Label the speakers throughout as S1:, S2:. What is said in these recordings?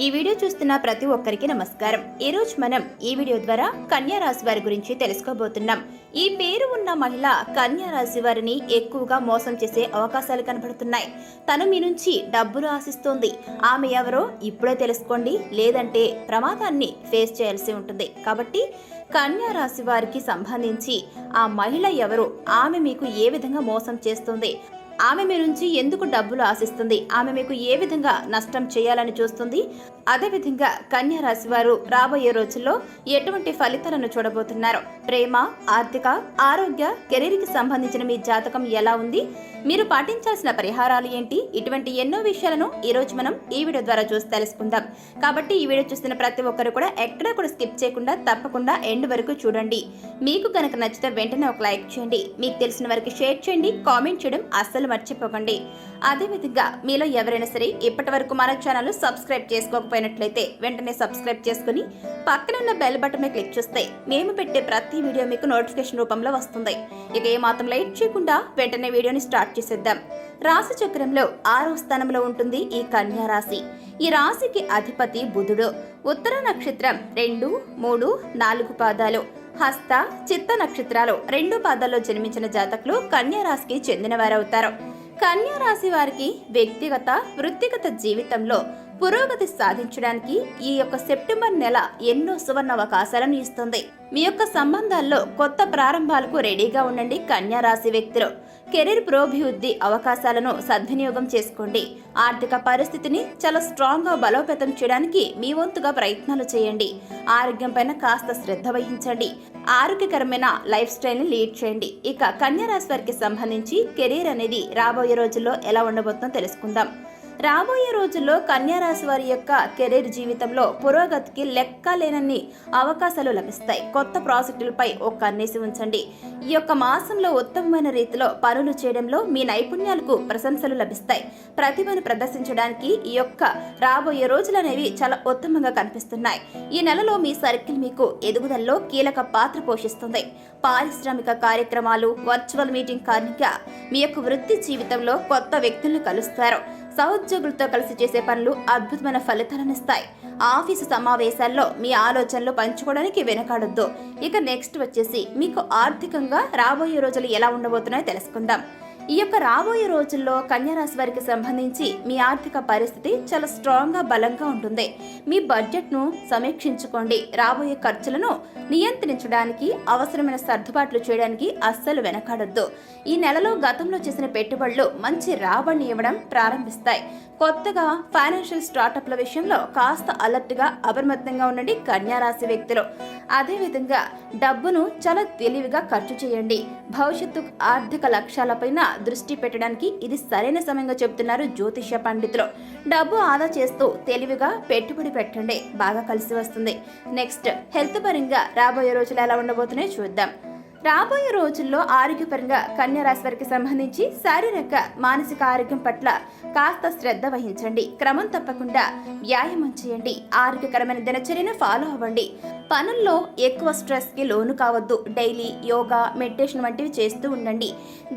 S1: ఈ వీడియో చూస్తున్న ప్రతి ఒక్కరికి నమస్కారం. ఈ రోజు మనం ఈ వీడియో ద్వారా కన్యా రాశి వారి గురించి తెలుసుకోబోతున్నాం. ఈ పేరు ఉన్న మహిళ కన్యా రాశి వారిని ఎక్కువగా మోసం చేసే అవకాశాలు కనబడుతున్నాయి. తను మీ నుంచి డబ్బులు ఆశిస్తోంది. ఆమె ఎవరో ఇప్పుడే తెలుసుకోండి. లేదంటే ప్రమాదాన్ని ఫేస్ చేయాల్సి ఉంటుంది. కాబట్టి కన్యా రాశి వారికి సంబంధించి ఆ మహిళ ఎవరు? ఆమె మీకు ఏ విధంగా మోసం చేస్తుంది? ఆమె మీ నుంచి ఎందుకు డబ్బులు ఆశిస్తుంది? ఆమె మీకు ఏ విధంగా నష్టం చేయాలని చూస్తుంది? అదేవిధంగా కన్యా రాశి వారు రాబోయే రోజుల్లో ఎటువంటి ఫలితాలను చూడబోతున్నారు? ప్రేమ ఆర్థిక ఆరోగ్య కెరీర్కి సంబంధించిన మీ జాతకం ఎలా ఉంది? మీరు పాటించాల్సిన పరిహారాలు ఏంటి? ఇటువంటి ఎన్నో విషయాలను ఈ రోజు మనం ఈ వీడియో ద్వారా చూసి తెలుసుకుందాం. కాబట్టి ఈ వీడియో చూస్తున్న ప్రతి ఒక్కరు కూడా ఎక్కడా కూడా స్కిప్ చేయకుండా తప్పకుండా ఎండ్ వరకు చూడండి. మీకు కనుక నచ్చితే వెంటనే ఒక లైక్ చేయండి. మీకు తెలిసిన వారికి షేర్ చేయండి. కామెంట్ చేయడం అస్సలు మర్చిపోకండి. అదేవిధంగా మీలో ఎవరైనా సరే ఇప్పటి వరకు మన ఛానల్ సబ్స్క్రైబ్ చేసుకోకపోయినట్లయితే వెంటనే సబ్స్క్రైబ్ చేసుకుని పక్కన ఉన్న బెల్ బటన్ క్లిక్ చేస్తే మేము పెట్టే ప్రతి వీడియో మీకు నోటిఫికేషన్ రూపంలో వస్తుంది. ఇక ఏ మాత్రం లైట్ చేయకుండా వెంటనే వీడియోని స్టార్ట్ చేసేద్దాం. రాశి చక్రంలో ఆరో స్థానంలో ఉంటుంది ఈ కన్యా రాశి. ఈ రాశికి అధిపతి బుధుడు. ఉత్తర నక్షత్రం రెండు మూడు నాలుగు పాదాలు. హస్త చిత్త నక్షత్రాలు రెండు పాదాల్లో జన్మించిన జాతకులు కన్యారాశికి చెందినవారవుతారు. కన్యా రాశి వారికి వ్యక్తిగత వృత్తిగత జీవితంలో పురోగతి సాధించడానికి ఈ యొక్క సెప్టెంబర్ నెల ఎన్నో సువర్ణ అవకాశాలను ఇస్తుంది. మీ యొక్క సంబంధాల్లో కొత్త ప్రారంభాలకు రెడీగా ఉండండి కన్యా రాశి వ్యక్తులు. కెరీర్ ప్రోభివృద్ధి అవకాశాలను సద్వినియోగం చేసుకోండి. ఆర్థిక పరిస్థితిని చాలా స్ట్రాంగ్గా బలోపేతం చేయడానికి మీ వంతుగా ప్రయత్నాలు చేయండి. ఆరోగ్యం పైన కాస్త శ్రద్ధ వహించండి. ఆరోగ్యకరమైన లైఫ్ స్టైల్ని లీడ్ చేయండి. ఇక కన్యారాశి వారికి సంబంధించి కెరీర్ అనేది రాబోయే రోజుల్లో ఎలా ఉండబోతుందో తెలుసుకుందాం. రాబోయే రోజుల్లో కన్యారాశి వారి యొక్క కెరీర్ జీవితంలో పురోగతికి లెక్క లేనన్ని అవకాశాలు లభిస్తాయి. కొత్త ప్రాజెక్టులపై ఒక కన్నేసి ఉంచండి. ఈ యొక్క మాసంలో ఉత్తమమైన రీతిలో పనులు చేయడంలో మీ నైపుణ్యాలకు ప్రశంసలు లభిస్తాయి. ప్రతిభను ప్రదర్శించడానికి ఈ యొక్క రాబోయే రోజులు అనేవి చాలా ఉత్తమంగా కనిపిస్తున్నాయి. ఈ నెలలో మీ సర్కిల్ మీకు ఎదుగుదలలో కీలక పాత్ర పోషిస్తుంది. పారిశ్రామిక కార్యక్రమాలు వర్చువల్ మీటింగ్ కారణంగా మీ యొక్క వృత్తి జీవితంలో కొత్త వ్యక్తులను కలుస్తారు. సహోద్యోగులతో కలిసి చేసే పనులు అద్భుతమైన ఫలితాలను ఇస్తాయి ఆఫీసు సమావేశాల్లో మీ ఆలోచనలు పంచుకోవడానికి వెనకాడొద్దు. ఇక నెక్స్ట్ వచ్చేసి మీకు ఆర్థికంగా రాబోయే రోజులు ఎలా ఉండబోతున్నాయో తెలుసుకుందాం. ఈ యొక్క రాబోయే రోజుల్లో కన్యారాశి వారికి సంబంధించి మీ ఆర్థిక పరిస్థితి చాలా స్ట్రాంగ్గా బలంగా ఉంటుంది. మీ బడ్జెట్ను సమీక్షించుకోండి. రాబోయే ఖర్చులను నియంత్రించడానికి అవసరమైన సర్దుబాట్లు చేయడానికి అస్సలు వెనకాడొద్దు. ఈ నెలలో గతంలో చేసిన పెట్టుబడులు మంచి రాబడిని ఇవ్వడం ప్రారంభిస్తాయి. కొత్తగా ఫైనాన్షియల్ స్టార్టప్ల విషయంలో కాస్త అలర్ట్గా అప్రమత్తంగా ఉండండి కన్యారాశి వ్యక్తులు. అదేవిధంగా డబ్బును చాలా తెలివిగా ఖర్చు చేయండి. భవిష్యత్తు ఆర్థిక లక్ష్యాలపైన దృష్టి పెట్టడానికి ఇది సరైన సమయంగా చెబుతున్నారు జ్యోతిష పండితులు. డబ్బు ఆదా చేస్తూ తెలివిగా పెట్టుబడి పెట్టండి. బాగా కలిసి వస్తుంది. నెక్స్ట్ హెల్త్ పరంగా రాబోయే రోజులు ఎలా ఉండబోతున్నాయో చూద్దాం. రాబోయే రోజుల్లో ఆరోగ్యపరంగా కన్యారాశి వారికి సంబంధించి శారీరక మానసిక ఆరోగ్యం పట్ల కాస్త శ్రద్ధ వహించండి. క్రమం తప్పకుండా వ్యాయామం చేయండి. ఆరోగ్యకరమైన దినచర్యను ఫాలో అవ్వండి. పనుల్లో ఎక్కువ స్ట్రెస్కి లోను కావద్దు. డైలీ యోగా మెడిటేషన్ వంటివి చేస్తూ ఉండండి.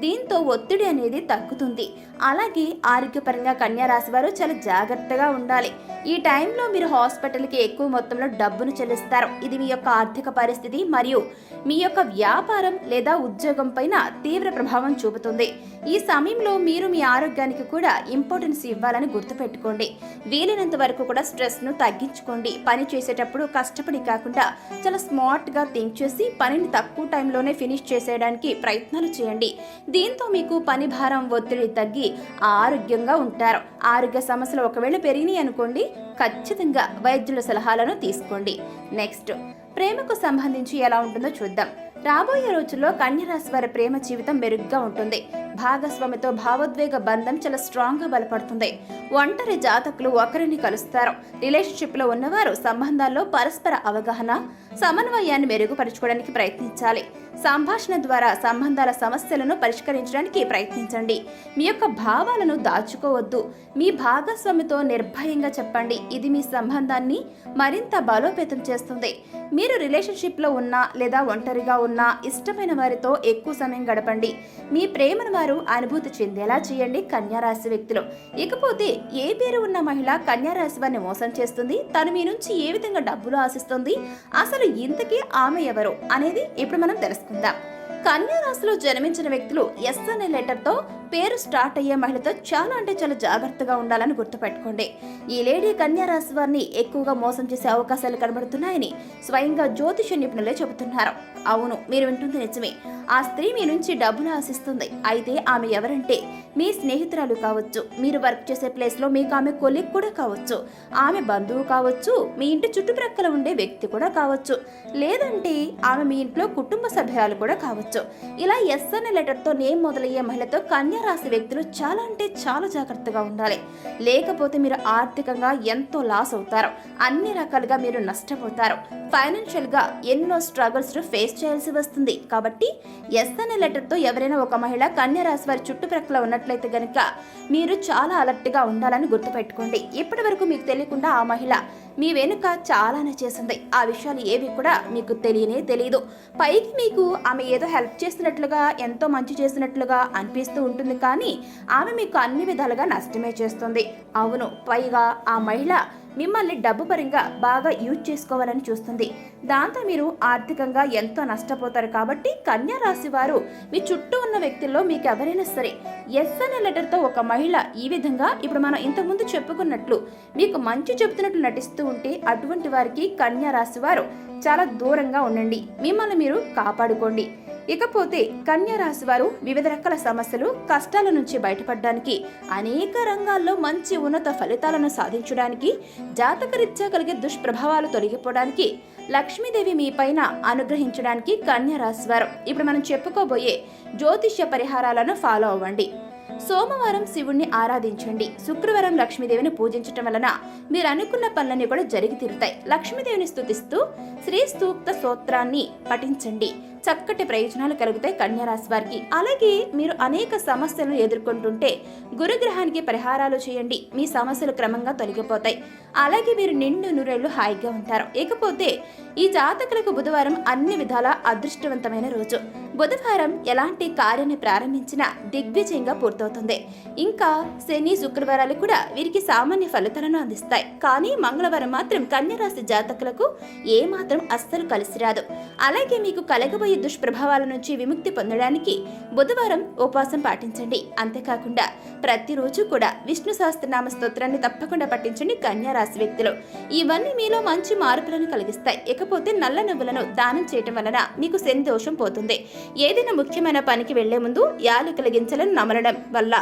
S1: దీంతో ఒత్తిడి అనేది తగ్గుతుంది. అలాగే ఆరోగ్యపరంగా కన్యారాశి వారు చాలా జాగ్రత్తగా ఉండాలి. ఈ టైంలో మీరు హాస్పిటల్కి ఎక్కువ మొత్తంలో డబ్బును చెల్లిస్తారు. ఇది మీ యొక్క ఆర్థిక పరిస్థితి మరియు మీ యొక్క వ్యాపారం లేదా ఉద్యోగం పైన తీవ్ర ప్రభావం చూపుతుంది. ఈ సమయంలో మీరు మీ ఆరోగ్యానికి కూడా ఇంపార్టెన్స్ ఇవ్వాలని గుర్తుపెట్టుకోండి. వీలైనంత వరకు కూడా స్ట్రెస్ను తగ్గించుకోండి. పని చేసేటప్పుడు కష్టపడి కాకుండా చాలా స్మార్ట్గా థింక్ చేసి పనిని తక్కువ టైంలోనే ఫినిష్ చేసేయడానికి ప్రయత్నాలు చేయండి. దీంతో మీకు పని భారం ఒత్తిడి తగ్గి ఆరోగ్యంగా ఉంటారు. ఆరోగ్య సమస్యలు ఒకవేళ పెరిగినాయి అనుకోండి ఖచ్చితంగా వైద్యుల సలహాలను తీసుకోండి. నెక్స్ట్ ప్రేమకు సంబంధించి ఎలా ఉంటుందో చూద్దాం. రాబోయే రోజుల్లో కన్యరాశి వారి ప్రేమ జీవితం మెరుగ్గా ఉంటుంది. భాగస్వామితో భావోద్వేగ బంధం చాలా స్ట్రాంగ్గా బలపడుతుంది. ఒంటరి జాతకులు ఒకరిని కలుస్తారు. రిలేషన్షిప్లో ఉన్నవారు సంబంధాల్లో పరస్పర అవగాహన సమన్వయాన్ని మెరుగుపరచుకోవడానికి ప్రయత్నించాలి. సంభాషణ ద్వారా సంబంధాల సమస్యలను పరిష్కరించడానికి ప్రయత్నించండి. మీ యొక్క భావాలను దాచుకోవద్దు. మీ భాగస్వామితో నిర్భయంగా చెప్పండి. ఇది మీ సంబంధాన్ని మరింత బలోపేతం చేస్తుంది. మీరు రిలేషన్షిప్లో ఉన్నా లేదా ఒంటరిగా ఉన్నా ఇష్టమైన వారితో ఎక్కువ సమయం గడపండి. మీ ప్రేమను వారు అనుభూతి చెందేలా చేయండి కన్యారాశి వ్యక్తులు. ఇకపోతే ఏ పేరు ఉన్న మహిళ కన్యారాశి వారిని మోసం చేస్తుంది? తను మీ నుంచి ఏ విధంగా డబ్బులు ఆశిస్తుంది? అసలు ఇంతకీ ఆమె ఎవరు? అనేది ఇప్పుడు మనం తెలుసుకుందాం. 的。కన్యా రాశిలో జన్మించిన వ్యక్తులు ఎస్ అనే లెటర్తో పేరు స్టార్ట్ అయ్యే మహిళతో చాలా అంటే చాలా జాగ్రత్తగా ఉండాలని గుర్తుపెట్టుకోండి. ఈ లేడీ కన్యా రాశి వారిని ఎక్కువగా మోసం చేసే అవకాశాలు కనబడుతున్నాయని స్వయంగా జ్యోతిష నిపుణులే చెబుతున్నారు. అవును మీరు వింటుంది నిజమే. ఆ స్త్రీ మీ నుంచి డబ్బులు ఆశిస్తుంది. అయితే ఆమె ఎవరంటే మీ స్నేహితురాలు కావచ్చు మీరు వర్క్ చేసే ప్లేస్లో మీకు ఆమె కొలిక్ కూడా కావచ్చు ఆమె బంధువు కావచ్చు మీ ఇంటి చుట్టుప్రక్కల ఉండే వ్యక్తి కూడా కావచ్చు లేదంటే ఆమె మీ ఇంట్లో కుటుంబ సభ్యురాలు కూడా కావచ్చు. ఇలా ఎస్ అనే లెటర్తో నేమ్ మొదలయ్యే మహిళతో కన్యా రాశి వ్యక్తులు చాలా అంటే చాలా జాగ్రత్తగా ఉండాలి. లేకపోతే మీరు ఆర్థికంగా ఎంతో లాస్ అవుతారు. అన్ని రకాలుగా మీరు నష్టపోతారు. ఫైనాన్షియల్గా ఎన్నో స్ట్రగుల్స్ ఫేస్ చేయాల్సి వస్తుంది. కాబట్టి ఎస్ అనే లెటర్తో ఎవరైనా ఒక మహిళ కన్యా రాశి వారి చుట్టుప్రక్కల ఉన్నట్లయితే గనుక మీరు చాలా అలర్ట్గా ఉండాలని గుర్తుపెట్టుకోండి. ఇప్పటి వరకు మీకు తెలియకుండా ఆ మహిళ మీ వెనుక చాలానే చేసింది. ఆ విషయాలు ఏవి కూడా మీకు తెలియనే తెలియదు పైకి మీకు ఆమె ఏదో హెల్ప్ చేస్తున్నట్లుగా ఎంతో మంచి చేసినట్లుగా అనిపిస్తూ ఉంటుంది కానీ ఆమె మీకు అన్ని విధాలుగా నష్టమే చేస్తుంది. అవును పైగా ఆ మహిళ మిమ్మల్ని డబ్బు పరంగా బాగా యూజ్ చేసుకోవాలని చూస్తుంది. దాంతో మీరు ఆర్థికంగా ఎంతో నష్టపోతారు కాబట్టి కన్యా రాశి వారు మీ చుట్టూ ఉన్న వ్యక్తుల్లో మీకు ఎవరైనా సరే ఎస్ అనే లెటర్తో ఒక మహిళ ఈ విధంగా ఇప్పుడు మనం ఇంతకుముందు చెప్పుకున్నట్లు మీకు మంచి చెబుతున్నట్లు నటిస్తూ ఉంటే అటువంటి వారికి కన్యా రాశి వారు చాలా దూరంగా ఉండండి. మిమ్మల్ని మీరు కాపాడుకోండి. ఇకపోతే కన్యా రాశి వారు వివిధ రకాల సమస్యలు కష్టాల నుంచి బయటపడడానికి అనేక రంగాల్లో మంచి ఉన్నత ఫలితాలను సాధించడానికి జాతకరీత్యా కలిగే దుష్ప్రభావాలు తొలగిపోవడానికి లక్ష్మీదేవి మీ పైన అనుగ్రహించడానికి కన్యా రాశి వారు. ఇప్పుడు మనం చెప్పుకోబోయే జ్యోతిష్య పరిహారాలను ఫాలో అవ్వండి. సోమవారం శివుణ్ణి ఆరాధించండి. శుక్రవారం లక్ష్మీదేవిని పూజించటం వలన మీరు అనుకున్న పనులన్నీ కూడా జరిగి తీరుతాయి. లక్ష్మీదేవిని స్థుతిస్తూ శ్రీ సూక్త స్తోత్రాన్ని పఠించండి. చక్కటి ప్రయోజనాలు కలుగుతాయి కన్యారాశి వారికి. అలాగే మీరు అనేక సమస్యలను ఎదుర్కొంటుంటే గురుగ్రహానికి పరిహారాలు చేయండి. మీ సమస్యలు క్రమంగా తొలగిపోతాయి. అలాగే మీరు నిండు నూరేళ్ళు హాయిగా ఉంటారు. ఇకపోతే ఈ జాతకులకు బుధవారం అన్ని విధాల అదృష్టవంతమైన రోజు. బుధవారం ఎలాంటి కార్యాన్ని ప్రారంభించినా దిగ్విజయంగా పూర్తవుతుంది. ఇంకా శని శుక్రవారాలు కూడా వీరికి సామాన్య ఫలితాలను అందిస్తాయి. కానీ మంగళవారం మాత్రం కన్యరాశి జాతకులకు ఏమాత్రం అస్సలు కలిసి రాదు. అలాగే మీకు కలగబోయే దుష్ప్రభావాల నుంచి విముక్తి పొందడానికి బుధవారం ఉపవాసం పాటించండి. అంతేకాకుండా ప్రతిరోజు కూడా విష్ణు సహస్రనామ స్తోత్రాన్ని తప్పకుండా పఠించండి కన్యా రాశి వ్యక్తులు. ఇవన్నీ మీలో మంచి మార్పులను కలిగిస్తాయి. ఇకపోతే నల్ల నువ్వులను దానం చేయటం వలన మీకు శని దోషం పోతుంది. ఏదైనా ముఖ్యమైన పనికి వెళ్ళే ముందు యాలు గింజలను నమలడం వల్ల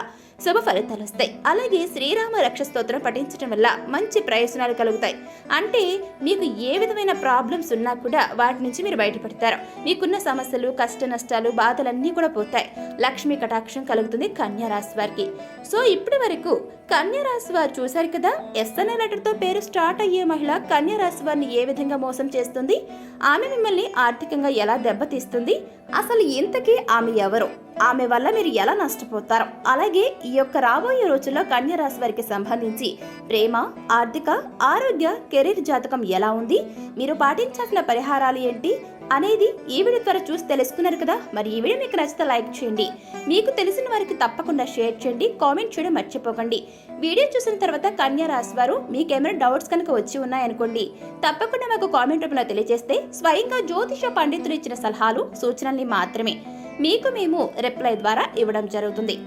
S1: శుభ ఫలితాలు వస్తాయి. అలాగే శ్రీరామ రక్ష స్తోత్రం పఠించడం వల్ల మంచి ప్రయోజనాలు కలుగుతాయి. అంటే మీకు ఏ విధమైన ప్రాబ్లమ్స్ ఉన్నా కూడా వాటి నుంచి మీరు బయటపడతారు. మీకున్న సమస్యలు కష్ట నష్టాలు బాధలన్నీ కూడా పోతాయి. లక్ష్మీ కటాక్షం కలుగుతుంది కన్యా రాశి వారికి. సో ఇప్పటి వరకు కన్యరాశి వారు చూశారు కదా? ఎస్ఎన్ఏ లెటర్తో పేరు స్టార్ట్ అయ్యే మహిళ కన్యరాశి వారిని ఏ విధంగా మోసం చేస్తుంది? ఆమె మిమ్మల్ని ఆర్థికంగా ఎలా దెబ్బతీస్తుంది? అసలు ఇంతకీ ఆమె ఎవరు? ఆమె వల్ల మీరు ఎలా నష్టపోతారో? అలాగే ఈ యొక్క రాబోయే రోజుల్లో కన్యరాశి వారికి సంబంధించి ప్రేమ ఆర్థిక ఆరోగ్య కెరీర్ జాతకం ఎలా ఉంది? మీరు పాటించాల్సిన పరిహారాలు ఏంటి? అనేది ఈ వీడియో ద్వారా చూసి తెలుసుకున్నారు కదా. మరి ఈ వీడియో మీకు నచ్చితే లైక్ చేయండి. మీకు తెలిసిన వారికి తప్పకుండా షేర్ చేయండి. కామెంట్ చేయడం మర్చిపోకండి. వీడియో చూసిన తర్వాత కన్యా రాశి వారు మీకు ఏమైనా డౌట్స్ కనుక వచ్చి ఉన్నాయనుకోండి. తప్పకుండా మాకు కామెంట్ రూపంలో తెలియజేస్తే స్వయంగా జ్యోతిష పండితులు ఇచ్చిన సలహాలు సూచనల్ని మాత్రమే మీకు మేము రిప్లై ద్వారా ఇవ్వడం జరుగుతుంది.